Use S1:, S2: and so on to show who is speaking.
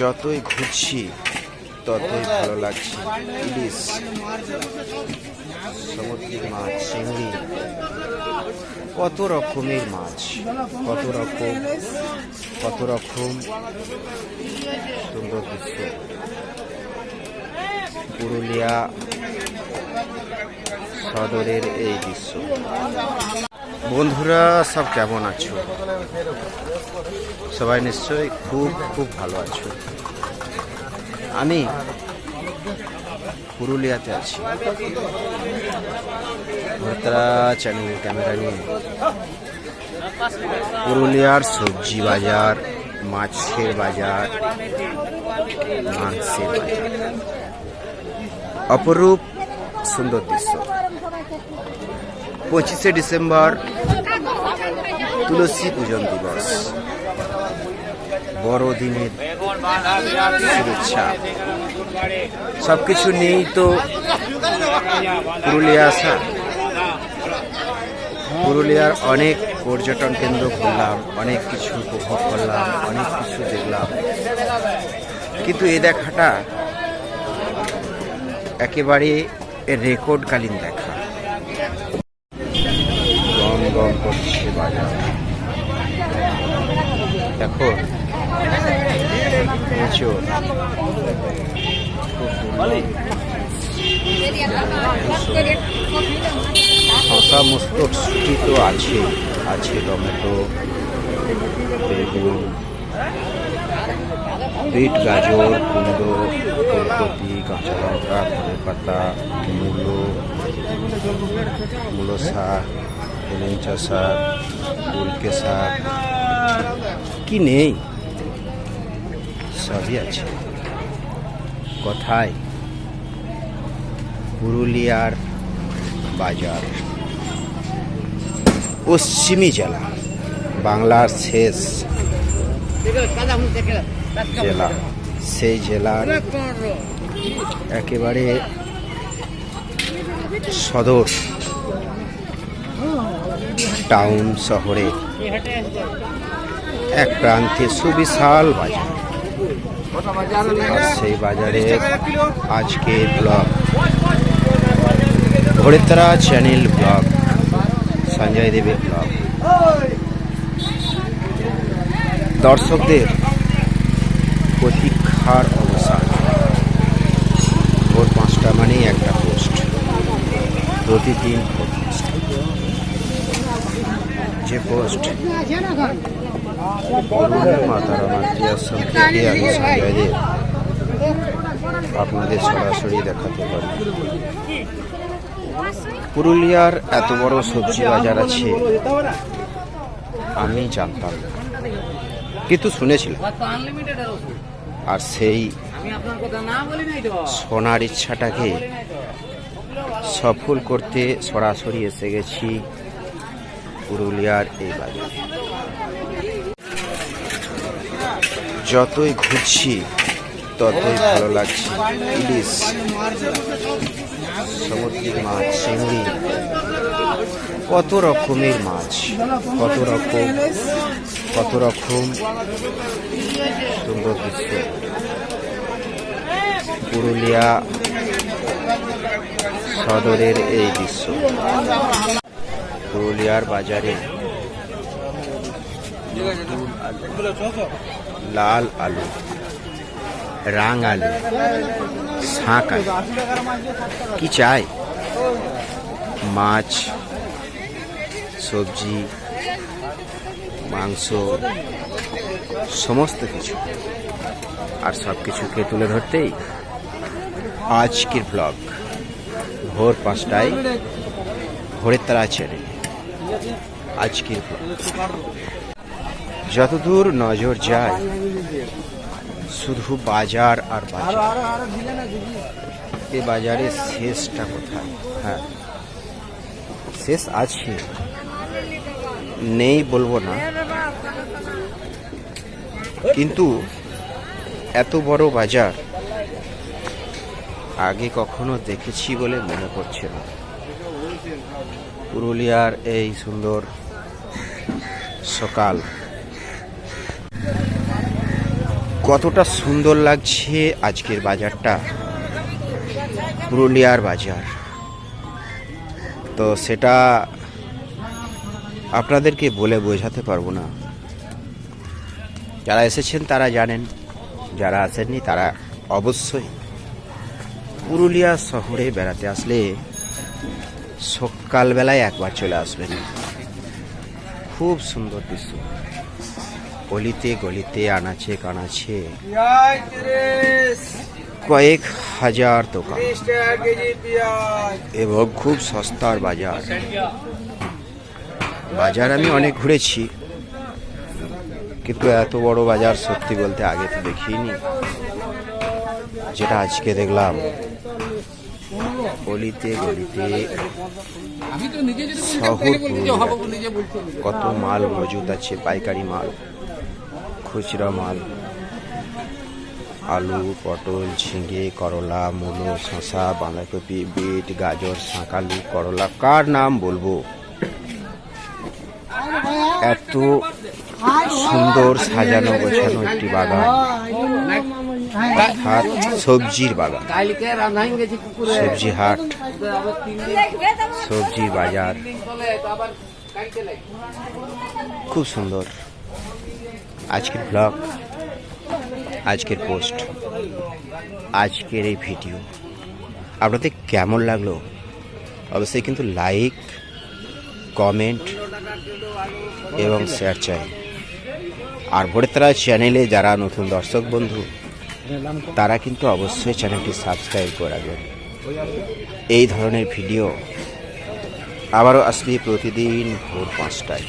S1: যতই ঘুরছি, ততই ভালো লাগছে। ইলিশ সামুদ্রিক মাছ, চিংড়ি, কত রকমের মাছ, কত রকম কত রকম সুন্দর দৃশ্য। পুরুলিয়া সদরের এই দৃশ্য। বন্ধুরা, সব কেমন আছো? সবাই নিশ্চয়ই খুব খুব ভালো আছো। আমি পুরুলিয়াতে আছি। চ্যানেলের ক্যামেরা নিয়ে। পুরুলিয়ার সবজি বাজার, মাছের বাজার, মাংসের বাজার। অপরূপ সুন্দর দৃশ্য। পঁচিশে ডিসেম্বর তুলসী পূজন দিবস। বড়দিনের শুভেচ্ছা। সবকিছু নিয়েই তো পুরুলিয়া আসা। পুরুলিয়ার অনেক পর্যটন কেন্দ্র ঘুরলাম, অনেক কিছু উপভোগ করলাম, অনেক কিছু দেখলাম। কিন্তু এ দেখাটা একেবারে রেকর্ডকালীন দেখা। গম গম করছে। দেখো শশা মুস্তো তো আছে আছে টমেটো, বেগুন, বিট গাজর, কুমড়ো, ফুলকপি, কাঁচা লঙ্কা ধনে পাতা মূলো মূলো শাক হেলেঞ্চা শাক উল্কে শাক কি নেই সবই আছে কথায় পুরুলিয়ার বাজার পশ্চিমী জেলা বাংলার শেষ জেলা সেই জেলার একেবারে সদর টাউন শহরে এক প্রান্তে সুবিশাল বাজার। আর সেই বাজারে আজকে ব্লগ। ঘোড়েতরা চ্যানেল ব্লগ। সঞ্জয় দেবের ব্লগ। দর্শকদের প্রতীক্ষার অবসান। ভোর পাঁচটা মানেই একটা পোস্ট প্রতিদিন পোস্ট যে পোস্ট। আপনাদের সরাসরি দেখাতে পারি পুরুলিয়ার এত বড় সবজি বাজার আছে, আমি জানতাম না। কিন্তু শুনেছিলাম। আর সেই সোনার ইচ্ছাটাকে সফল করতে সরাসরি এসে গেছি। পুরুলিয়ার এই বাজারে যতই ঘুরছি, ততই ভালো লাগছে। ইলিশ সামুদ্রিক মাছ, চিংড়ি, কত রকমের মাছ, কত রকম কত রকম সুন্দর দৃশ্য। পুরুলিয়া সদরের এই দৃশ্য। পুরুলিয়ার বাজারে লাল আলু রাং আলু শাঁক আলু। কি চাই? মাছ, সবজি, মাংস, সমস্ত কিছু। আর সব কিছুকে তুলে ধরতেই আজকের ব্লগ ভোর পাঁচটায় ভোরের তারা ছেড়ে। ব্লগ যতদূর নজর যায়, শুধু বাজার আর বাজার। এ বাজারে শেষটা কোথায়? হ্যাঁ। শেষ আছে। নেই বলব না। কিন্তু এত বড় বাজার আগে কখনো দেখেছি বলে মনে করছে না। পুরুলিয়ার এই সুন্দর সকাল। কতটা সুন্দর লাগছে আজকের বাজারটা। পুরুলিয়ার বাজার। তো সেটা আপনাদেরকে বলে বোঝাতে পারব না। যারা এসেছেন তারা জানেন, যারা আসেননি তারা অবশ্যই পুরুলিয়া শহরে বেড়াতে আসলে সকালবেলায় একবার চলে আসবেন। খুব সুন্দর দৃশ্য। গলিতে গলিতে আনাচে কানাচে কয়েক হাজার দোকান এবং খুব সস্তার বাজার। বাজার আমি অনেক ঘুরেছি, কিন্তু এত বড় বাজার সত্যি বলতে আগে তো দেখিনি। যেটা আজকে দেখলাম গলিতে গলিতে শহর। কত মাল মজুদ আছে পাইকারি মাল খুচরা মাল আলু পটল ঝিঙে করলা মূলো শশা বাঁধাকপি বিট গাজর শাঁকালু করলা কার নাম বলব এত সুন্দর সাজানো গোছানো একটি বাগান অর্থাৎ সবজির বাগান। সবজি হাট, সবজি বাজার। খুব সুন্দর। আজকের ব্লগ আজকের পোস্ট আজকের এই ভিডিও আপনাদের কেমন লাগল? অবশ্যই কিন্তু লাইক কমেন্ট এবং শেয়ার চাই। আর ভোরেতারা চ্যানেলে যারা নতুন দর্শক বন্ধু তারা কিন্তু অবশ্যই চ্যানেলটি সাবস্ক্রাইব করাবেন এই ধরনের ভিডিও আবারও আসবে প্রতিদিন ভোর পাঁচটায়।